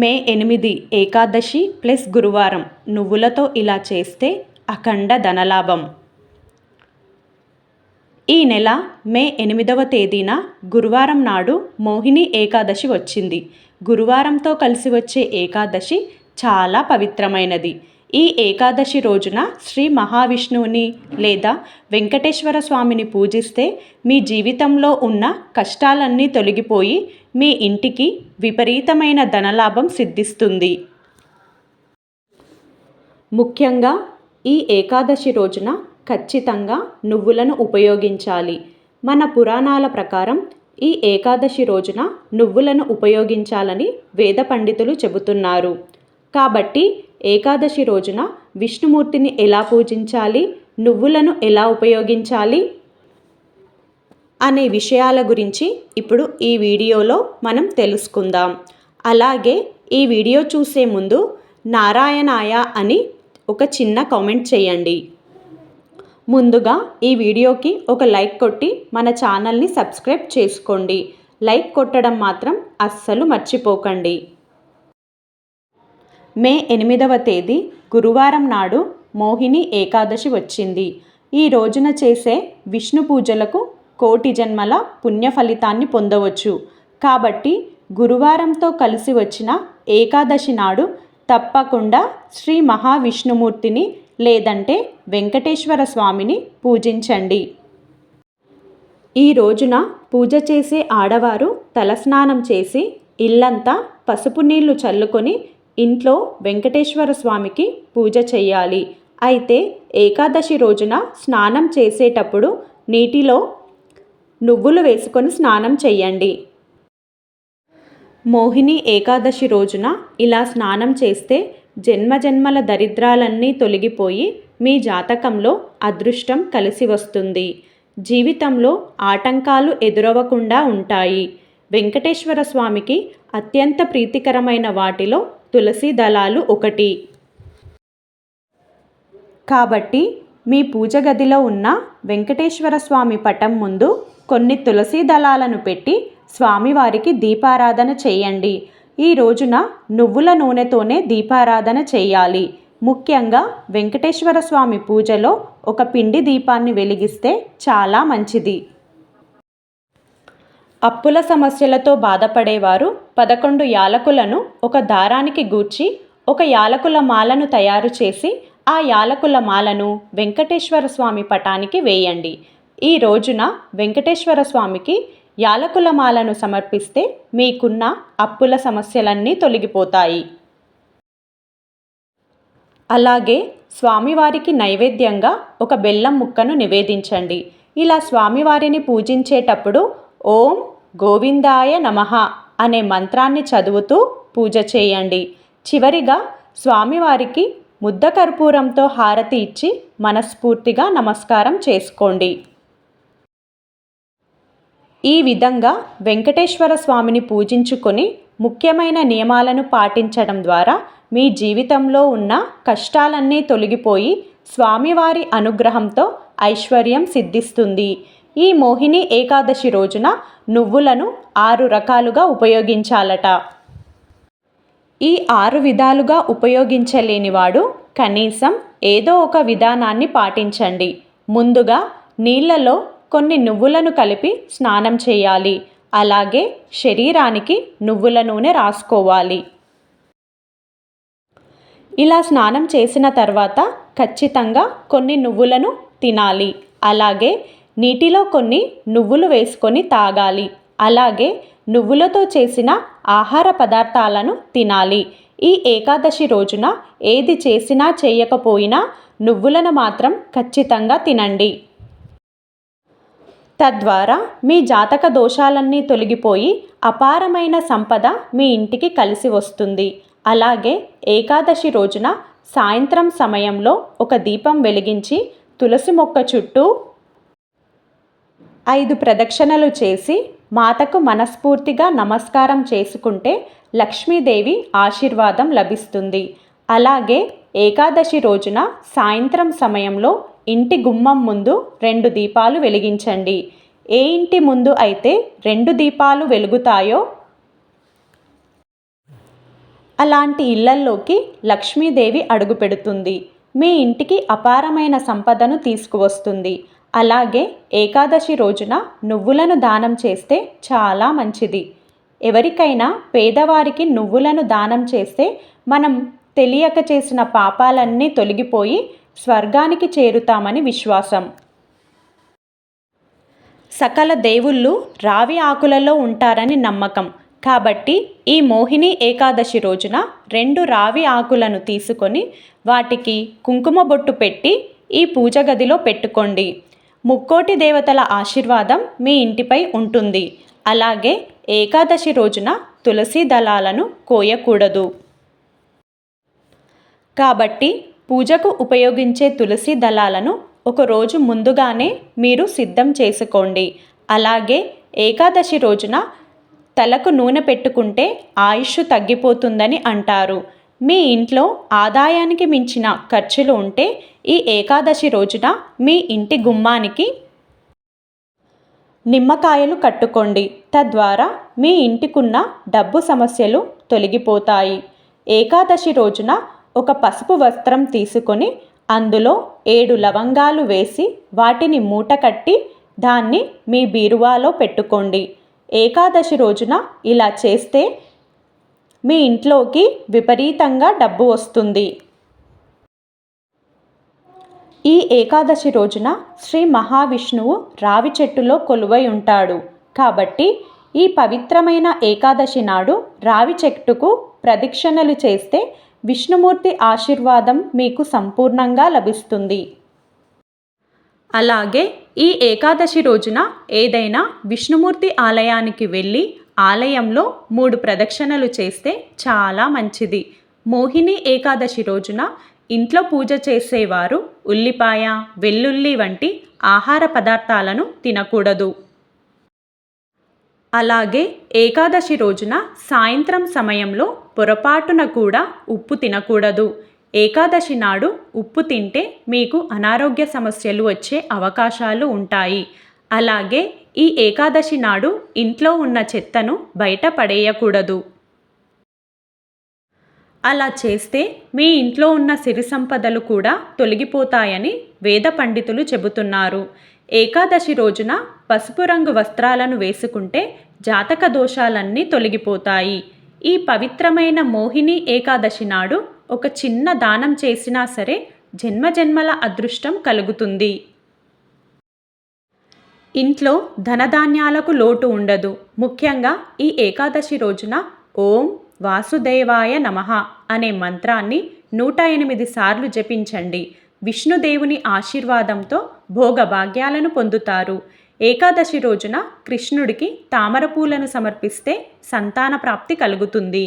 మే ఎనిమిది ఏకాదశి ప్లస్ గురువారం. నువ్వులతో ఇలా చేస్తే అఖండ ధనలాభం. ఈ నెల మే ఎనిమిదవ తేదీన గురువారం నాడు మోహిని ఏకాదశి వచ్చింది. గురువారంతో కలిసి వచ్చే ఏకాదశి చాలా పవిత్రమైనది. ఈ ఏకాదశి రోజున శ్రీ మహావిష్ణువుని లేదా వెంకటేశ్వర స్వామిని పూజిస్తే మీ జీవితంలో ఉన్న కష్టాలన్నీ తొలగిపోయి మీ ఇంటికి విపరీతమైన ధనలాభం సిద్ధిస్తుంది. ముఖ్యంగా ఈ ఏకాదశి రోజున ఖచ్చితంగా నువ్వులను ఉపయోగించాలి. మన పురాణాల ప్రకారం ఈ ఏకాదశి రోజున నువ్వులను ఉపయోగించాలని వేద పండితులు చెబుతున్నారు. కాబట్టి ఏకాదశి రోజున విష్ణుమూర్తిని ఎలా పూజించాలి? నువ్వులను ఎలా ఉపయోగించాలి? అనే విషయాల గురించి ఇప్పుడు ఈ వీడియోలో మనం తెలుసుకుందాం. అలాగే ఈ వీడియో చూసే ముందు నారాయణాయ అని ఒక చిన్న కామెంట్ చేయండి. ముందుగా ఈ వీడియోకి ఒక లైక్ కొట్టి మన ఛానల్ని సబ్స్క్రైబ్ చేసుకోండి. లైక్ కొట్టడం మాత్రం అస్సలు మర్చిపోకండి. మే ఎనిమిదవ తేదీ గురువారం నాడు మోహిని ఏకాదశి వచ్చింది. ఈ రోజున చేసే విష్ణు పూజలకు కోటి జన్మల పుణ్య ఫలితాన్ని పొందవచ్చు. కాబట్టి గురువారంతో కలిసి వచ్చిన ఏకాదశి నాడు తప్పకుండా శ్రీ మహావిష్ణుమూర్తిని లేదంటే వెంకటేశ్వర స్వామిని పూజించండి. ఈ రోజున పూజ చేసే ఆడవారు తలస్నానం చేసి ఇల్లంతా పసుపు నీళ్ళు చల్లుకొని ఇంట్లో వెంకటేశ్వర స్వామికి పూజ చేయాలి అయితే ఏకాదశి రోజున స్నానం చేసేటప్పుడు నీటిలో నువ్వులు వేసుకొని స్నానం చేయండి మోహిని ఏకాదశి రోజున ఇలా స్నానం చేస్తే జన్మజన్మల దరిద్రాలన్నీ తొలగిపోయి మీ జాతకంలో అదృష్టం కలిసి వస్తుంది. జీవితంలో ఆటంకాలు ఎదురవ్వకుండా ఉంటాయి. వెంకటేశ్వర స్వామికి అత్యంత ప్రీతికరమైన వాటిలో తులసి దళాలు ఒకటి. కాబట్టి మీ పూజ గదిలో ఉన్న వెంకటేశ్వర స్వామి పటం ముందు కొన్ని తులసి దళాలను పెట్టి స్వామివారికి దీపారాధన చేయండి. ఈ రోజున నువ్వుల నూనెతోనే దీపారాధన చేయాలి. ముఖ్యంగా వెంకటేశ్వర స్వామి పూజలో ఒక పిండి దీపాన్ని వెలిగిస్తే చాలా మంచిది. అప్పుల సమస్యలతో బాధపడేవారు పదకొండు యాలకులను ఒక దారానికి గూర్చి ఒక యాలకుల మాలను తయారు చేసి ఆ యాలకుల మాలను వెంకటేశ్వర స్వామి పటానికి వేయండి. ఈ రోజున వెంకటేశ్వర స్వామికి యాలకుల మాలను సమర్పిస్తే మీకున్న అప్పుల సమస్యలన్నీ తొలగిపోతాయి. అలాగే స్వామివారికి నైవేద్యంగా ఒక బెల్లం ముక్కను నివేదించండి. ఇలా స్వామివారిని పూజించేటప్పుడు ఓం గోవిందాయ నమః అనే మంత్రాన్ని చదువుతూ పూజ చేయండి. చివరిగా స్వామివారికి ముద్ద కర్పూరంతో హారతి ఇచ్చి మనస్ఫూర్తిగా నమస్కారం చేసుకోండి. ఈ విధంగా వెంకటేశ్వర స్వామిని పూజించుకొని ముఖ్యమైన నియమాలను పాటించడం ద్వారా మీ జీవితంలో ఉన్న కష్టాలన్నీ తొలగిపోయి స్వామివారి అనుగ్రహంతో ఐశ్వర్యం సిద్ధిస్తుంది. ఈ మోహిని ఏకాదశి రోజున నువ్వులను ఆరు రకాలుగా ఉపయోగించాలట. ఈ ఆరు విధాలుగా ఉపయోగించలేనివాడు కనీసం ఏదో ఒక విధానాన్ని పాటించండి. ముందుగా నీళ్ళలో కొన్ని నువ్వులను కలిపి స్నానం చేయాలి. అలాగే శరీరానికి నువ్వుల నూనె రాసుకోవాలి. ఇలా స్నానం చేసిన తర్వాత ఖచ్చితంగా కొన్ని నువ్వులను తినాలి. అలాగే నీటిలో కొన్ని నువ్వులు వేసుకొని తాగాలి. అలాగే నువ్వులతో చేసిన ఆహార పదార్థాలను తినాలి. ఈ ఏకాదశి రోజున ఏది చేసినా చేయకపోయినా నువ్వులను మాత్రం ఖచ్చితంగా తినండి. తద్వారా మీ జాతక దోషాలన్నీ తొలగిపోయి అపారమైన సంపద మీ ఇంటికి కలిసి వస్తుంది. అలాగే ఏకాదశి రోజున సాయంత్రం సమయంలో ఒక దీపం వెలిగించి తులసి మొక్క చుట్టూ ఐదు ప్రదక్షిణలు చేసి మాతకు మనస్ఫూర్తిగా నమస్కారం చేసుకుంటే లక్ష్మీదేవి ఆశీర్వాదం లభిస్తుంది. అలాగే ఏకాదశి రోజున సాయంత్రం సమయంలో ఇంటి గుమ్మం ముందు రెండు దీపాలు వెలిగించండి. ఏ ఇంటి ముందు అయితే రెండు దీపాలు వెలుగుతాయో అలాంటి ఇళ్ళల్లోకి లక్ష్మీదేవి అడుగుపెడుతుంది మీ ఇంటికి అపారమైన సంపదను తీసుకువస్తుంది. అలాగే ఏకాదశి రోజున నువ్వులను దానం చేస్తే చాలా మంచిది. ఎవరికైనా పేదవారికి నువ్వులను దానం చేస్తే మనం తెలియక చేసిన పాపాలన్నీ తొలగిపోయి స్వర్గానికి చేరుతామని విశ్వాసం. సకల దేవుళ్ళు రావి ఆకులలో ఉంటారని నమ్మకం. కాబట్టి ఈ మోహిని ఏకాదశి రోజున రెండు రావి ఆకులను తీసుకొని వాటికి కుంకుమ బొట్టు పెట్టి ఈ పూజ గదిలో పెట్టుకోండి. ముక్కోటి దేవతల ఆశీర్వాదం మీ ఇంటిపై ఉంటుంది. అలాగే ఏకాదశి రోజున తులసి దళాలను కోయకూడదు. కాబట్టి పూజకు ఉపయోగించే తులసి దళాలను ఒకరోజు ముందుగానే మీరు సిద్ధం చేసుకోండి. అలాగే ఏకాదశి రోజున తలకు నూనె పెట్టుకుంటే ఆయుష్ తగ్గిపోతుందని అంటారు. మీ ఇంట్లో ఆదాయానికి మించిన ఖర్చులు ఉంటే ఈ ఏకాదశి రోజున మీ ఇంటి గుమ్మానికి నిమ్మకాయలు కట్టుకోండి. తద్వారా మీ ఇంటికున్న డబ్బు సమస్యలు తొలగిపోతాయి. ఏకాదశి రోజున ఒక పసుపు వస్త్రం తీసుకొని అందులో ఏడు లవంగాలు వేసి వాటిని మూట కట్టి దాన్ని మీ బీరువాలో పెట్టుకోండి. ఏకాదశి రోజున ఇలా చేస్తే మీ ఇంట్లోకి విపరీతంగా డబ్బు వస్తుంది. ఈ ఏకాదశి రోజున శ్రీ మహావిష్ణువు రావి చెట్టులో కొలువై ఉంటాడు. కాబట్టి ఈ పవిత్రమైన ఏకాదశి నాడు రావి చెట్టుకు ప్రదక్షిణలు చేస్తే విష్ణుమూర్తి ఆశీర్వాదం మీకు సంపూర్ణంగా లభిస్తుంది. అలాగే ఈ ఏకాదశి రోజున ఏదైనా విష్ణుమూర్తి ఆలయానికి వెళ్ళి ఆలయంలో మూడు ప్రదక్షిణలు చేస్తే చాలా మంచిది. మోహిని ఏకాదశి రోజున ఇంట్లో పూజ చేసేవారు ఉల్లిపాయ వెల్లుల్లి వంటి ఆహార పదార్థాలను తినకూడదు. అలాగే ఏకాదశి రోజున సాయంత్రం సమయంలో పొరపాటున కూడా ఉప్పు తినకూడదు. ఏకాదశి నాడు ఉప్పు తింటే మీకు అనారోగ్య సమస్యలు వచ్చే అవకాశాలు ఉంటాయి. అలాగే ఈ ఏకాదశి నాడు ఇంట్లో ఉన్న చెత్తను బయట పడేయకూడదు. అలా చేస్తే మీ ఇంట్లో ఉన్న సిరి సంపదలు కూడా తొలగిపోతాయని వేద పండితులు చెబుతున్నారు. ఏకాదశి రోజున పసుపు రంగు వస్త్రాలను వేసుకుంటే జాతక దోషాలన్నీ తొలగిపోతాయి. ఈ పవిత్రమైన మోహిని ఏకాదశి నాడు ఒక చిన్న దానం చేసినా సరే జన్మజన్మల అదృష్టం కలుగుతుంది. ఇంట్లో ధనధాన్యాలకు లోటు ఉండదు. ముఖ్యంగా ఈ ఏకాదశి రోజున ఓం వాసుదేవాయ నమః అనే మంత్రాన్ని నూట ఎనిమిది సార్లు జపించండి. విష్ణుదేవుని ఆశీర్వాదంతో భోగభాగ్యాలను పొందుతారు. ఏకాదశి రోజున కృష్ణుడికి తామరపూలను సమర్పిస్తే సంతాన ప్రాప్తి కలుగుతుంది.